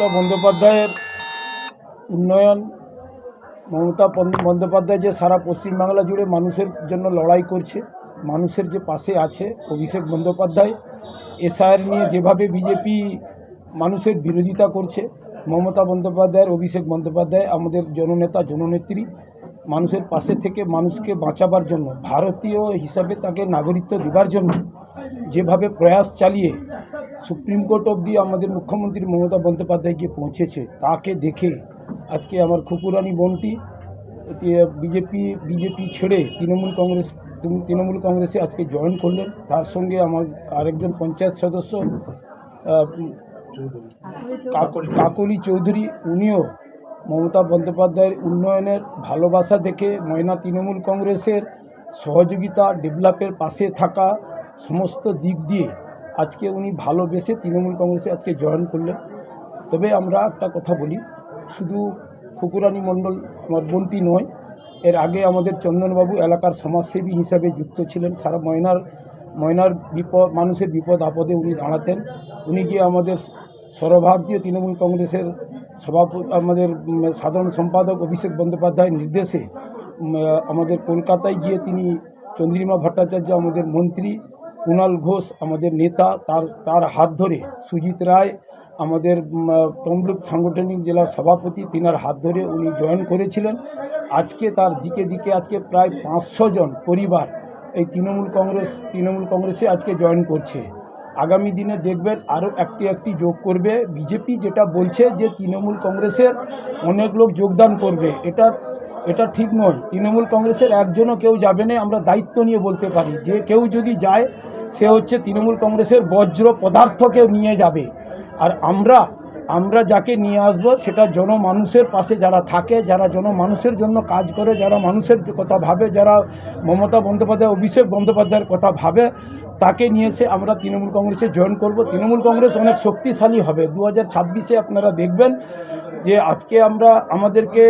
মমতা বন্দ্যোপাধ্যায়ের উন্নয়ন, মমতা বন্দ- বন্দ্যোপাধ্যায় যে সারা পশ্চিমবাংলা জুড়ে মানুষের জন্য লড়াই করছে, মানুষের যে পাশে আছে অভিষেক বন্দ্যোপাধ্যায়, এসআইআর নিয়ে যেভাবে বিজেপি মানুষের বিরোধিতা করছে, মমতা বন্দ্যোপাধ্যায়ের অভিষেক বন্দ্যোপাধ্যায়, আমাদের জননেতা, জননেত্রী মানুষের পাশে থেকে মানুষকে বাঁচাবার জন্য, ভারতীয় হিসাবে তাকে নাগরিকত্ব দেবার জন্য যেভাবে প্রয়াস চালিয়ে সুপ্রিম কোর্ট অবধি আমাদের মুখ্যমন্ত্রী মমতা বন্দ্যোপাধ্যায় গিয়ে পৌঁছেছে, তাকে দেখে আজকে আমার খুকুরানি বোনটি বিজেপি বিজেপি ছেড়ে তৃণমূল কংগ্রেস, তৃণমূল কংগ্রেসে আজকে জয়েন করলেন। তার সঙ্গে আমার আরেকজন পঞ্চায়েত সদস্য কাক- কাকলি চৌধুরী, উনিও মমতা বন্দ্যোপাধ্যায়ের উন্নয়নের ভালোবাসা দেখে ময়না তৃণমূল কংগ্রেসের সহযোগিতা, ডেভেলপের পাশে থাকা সমস্ত দিক দিয়ে আজকে উনি ভালোবেসে তৃণমূল কংগ্রেসে আজকে জয়েন করলেন। তবে আমরা একটা কথা বলি, শুধু খুকুরানি মণ্ডল আমার বোনটি নয়, এর আগে আমাদের চন্দনবাবু এলাকার সমাজসেবী হিসাবে যুক্ত ছিলেন। সারা ময়নার ময়নার বিপদ, মানুষের বিপদ আপদে উনি দাঁড়াতেন। উনি গিয়ে আমাদের সর্বভারতীয় তৃণমূল কংগ্রেসের সভাপতি, আমাদের সাধারণ সম্পাদক অভিষেক বন্দ্যোপাধ্যায়ের নির্দেশে আমাদের কলকাতায় গিয়ে তিনি চন্দ্রিমা ভট্টাচার্য, আমাদের মন্ত্রী কুণাল ঘোষ, আমাদের নেতা, তার তার হাত ধরে সুজিত রায়, আমাদের তমলুক সাংগঠনিক জেলার সভাপতি, তিনার হাত ধরে উনি জয়েন করেছিলেন। আজকে তার দিকে দিকে আজকে প্রায় পাঁচশো জন পরিবার এই তৃণমূল কংগ্রেস, তৃণমূল কংগ্রেসে আজকে জয়েন করছে। আগামী দিনে দেখবেন আরও একটি একটি যোগ করবে। বিজেপি যেটা বলছে যে তৃণমূল কংগ্রেসের অনেক লোক যোগদান করবে এটা এটা ঠিক নয়। তৃণমূল কংগ্রেসের একজনও কেউ যাবে না, আমরা দায়িত্ব নিয়ে বলতে পারি। যে কেউ যদি যায়, সে হচ্ছে তৃণমূল কংগ্রেসের বজ্র পদার্থকে নিয়ে যাবে। আর আমরা আমরা যাকে নিয়ে আসব, সেটা জনমানুষের পাশে যারা থাকে, যারা জনমানুষের জন্য কাজ করে, যারা মানুষের কথা ভাবে, যারা মমতা বন্দ্যোপাধ্যায়, অভিষেক বন্দ্যোপাধ্যায়ের কথা ভাবে, তাকে নিয়ে এসে আমরা তৃণমূল কংগ্রেসে জয়েন করব। তৃণমূল কংগ্রেস অনেক শক্তিশালী হবে। দু হাজার আপনারা দেখবেন যে আজকে আমরা আমাদেরকে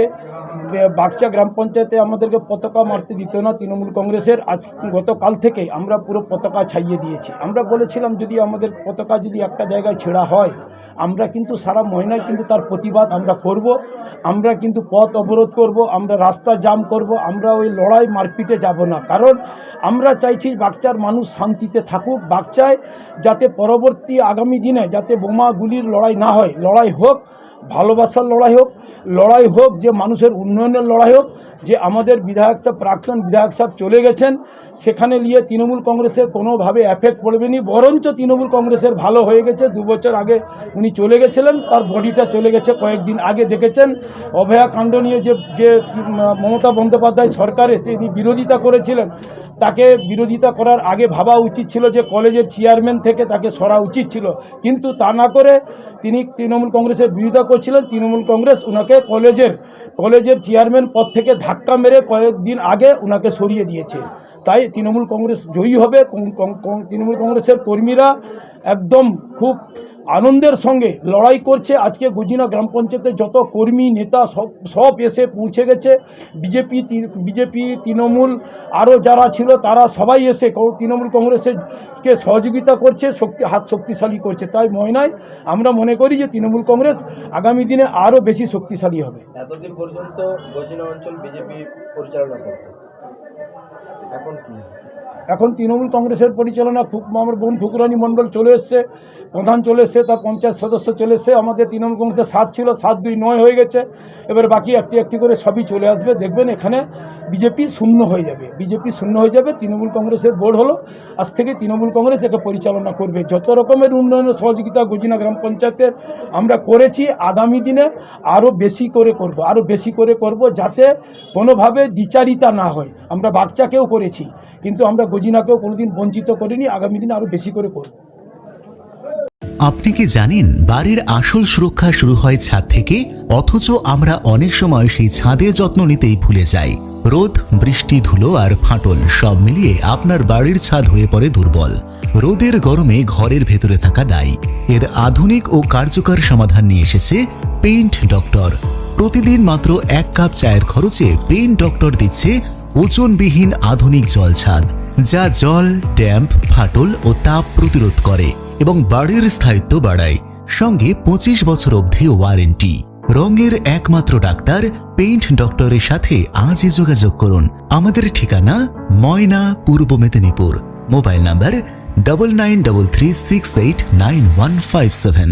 বে- বাগচা গ্রাম পঞ্চায়েতে আমাদেরকে পতাকা মারতে দিত না তৃণমূল কংগ্রেসের। আজ গতকাল থেকে আমরা পুরো পতাকা ছাইয়ে দিয়েছি। আমরা বলেছিলাম, যদি আমাদের পতাকা যদি একটা জায়গায় ছেঁড়া হয়, আমরা কিন্তু সারা মহিনায় কিন্তু তার প্রতিবাদ আমরা করব। আমরা কিন্তু পথ অবরোধ করব, আমরা রাস্তা জাম করব, আমরা ওই লড়াই মারপিটে যাব না। কারণ আমরা চাইছি বাচ্চার মানুষ শান্তিতে থাকুক। বাচ্চায় যাতে পরবর্তী আগামী দিনে যাতে বোমা গুলির লড়াই না হয়, লড়াই হোক ভালোবাসার লড়াই হোক লড়াই হোক, যে মানুষের উন্নয়নের লড়াই হোক, যে আমাদের বিধায়ক সাহেব, প্রাক্তন বিধায়ক সাহেব চলে গেছেন, সেখানে নিয়ে তৃণমূল কংগ্রেসের কোনোভাবে এফেক্ট পড়বে নি বরঞ্চ তৃণমূল কংগ্রেসের ভালো হয়ে গেছে। দু বছর আগে উনি চলে গেছিলেন, তার বডিটা চলে গেছে কয়েকদিন আগে দেখেছেন। অভয়া কাণ্ড নিয়ে যে যে মমতা বন্দ্যোপাধ্যায় সরকারে তিনি বিরোধিতা করেছিলেন, তাকে বিরোধিতা করার আগে ভাবা উচিত ছিল যে কলেজের চেয়ারম্যান থেকে তাকে সরা উচিত ছিল। কিন্তু তা না করে তিনি তৃণমূল কংগ্রেসের বিরোধিতা করছিলেন। তৃণমূল কংগ্রেস ওনাকে কলেজের কলেজের চেয়ারম্যান পদ থেকে ধাক্কা মেরে কয়েকদিন আগে ওনাকে সরিয়ে দিয়েছে। তাই তৃণমূল কংগ্রেস জয়ী হবে। তৃণমূল কংগ্রেসের কর্মীরা একদম খুব আনন্দের সঙ্গে লড়াই করছে। আজকে গুজিনা গ্রাম পঞ্চায়েতের যত কর্মী, নেতা সব সব এসে পৌঁছে গেছে। বিজেপি বিজেপি, তৃণমূল আরও যারা ছিল তারা সবাই এসে তৃণমূল কংগ্রেসকে সহযোগিতা করছে, শক্তি, হাত শক্তিশালী করছে। তাই ময়নায় আমরা মনে করি যে তৃণমূল কংগ্রেস আগামী দিনে আরও বেশি শক্তিশালী হবে। এতদিন পর্যন্ত গজিনা অঞ্চল বিজেপি পরিচালনা করত। এখন কি? এখন তৃণমূল কংগ্রেসের পরিচালনা খুব, আমার বোন ফুকুরানি মণ্ডল চলে এসছে, প্রধান চলে এসছে, তার পঞ্চায়েত সদস্য চলে এসছে, আমাদের তৃণমূল কংগ্রেসের সাত ছিল, সাত দুই নয় হয়ে গেছে, এবার বাকি একটি একটি করে সবই চলে আসবে, দেখবেন এখানে বিজেপি শূন্য হয়ে যাবে, বিজেপি শূন্য হয়ে যাবে, তৃণমূল কংগ্রেসের বোর্ড হলো, আজ থেকে তৃণমূল কংগ্রেস একে পরিচালনা করবে, যত রকমের উন্নয়নের সহযোগিতা গজিনা গ্রাম পঞ্চায়েতের আমরা করেছি, আগামী দিনে আরও বেশি করে করব আরও বেশি করে করব, যাতে কোনোভাবে দ্বিচারিতা না হয়। আমরা বাচ্চাকেও করেছি, কিন্তু আমরা গজিনাকেও কোনোদিন বঞ্চিত করিনি, আগামী দিনে আরও বেশি করে করব। আপনি কি জানেন বাড়ির আসল সুরক্ষা শুরু হয় ছাদ থেকে? অথচ আমরা অনেক সময় সেই ছাদের যত্ন নিতেই ভুলে যাই। রোদ, বৃষ্টি, ধুলো আর ফাটল সব মিলিয়ে আপনার বাড়ির ছাদ হয়ে পড়ে দুর্বল। রোদের গরমে ঘরের ভেতরে থাকা দায়ী। এর আধুনিক ও কার্যকর সমাধান নিয়ে এসেছে পেইন্ট ডক্টর। প্রতিদিন মাত্র এক কাপ চায়ের খরচে পেইন্ট ডক্টর দিচ্ছে ওজনবিহীন আধুনিক জল ছাদ যা জল, ড্যাম্প, ফাটল ও তাপ প্রতিরোধ করে এবং বাড়ির স্থায়িত্ব বাড়ায়। সঙ্গে পঁচিশ বছর অবধি ওয়ারেন্টি রঙের একমাত্র ডাক্তার পেইন্ট ডক্টরের সাথে আজই যোগাযোগ করুন। আমাদের ঠিকানা Moyna, Purba Medinipur. Mobile number double nine double three six eight nine one five seven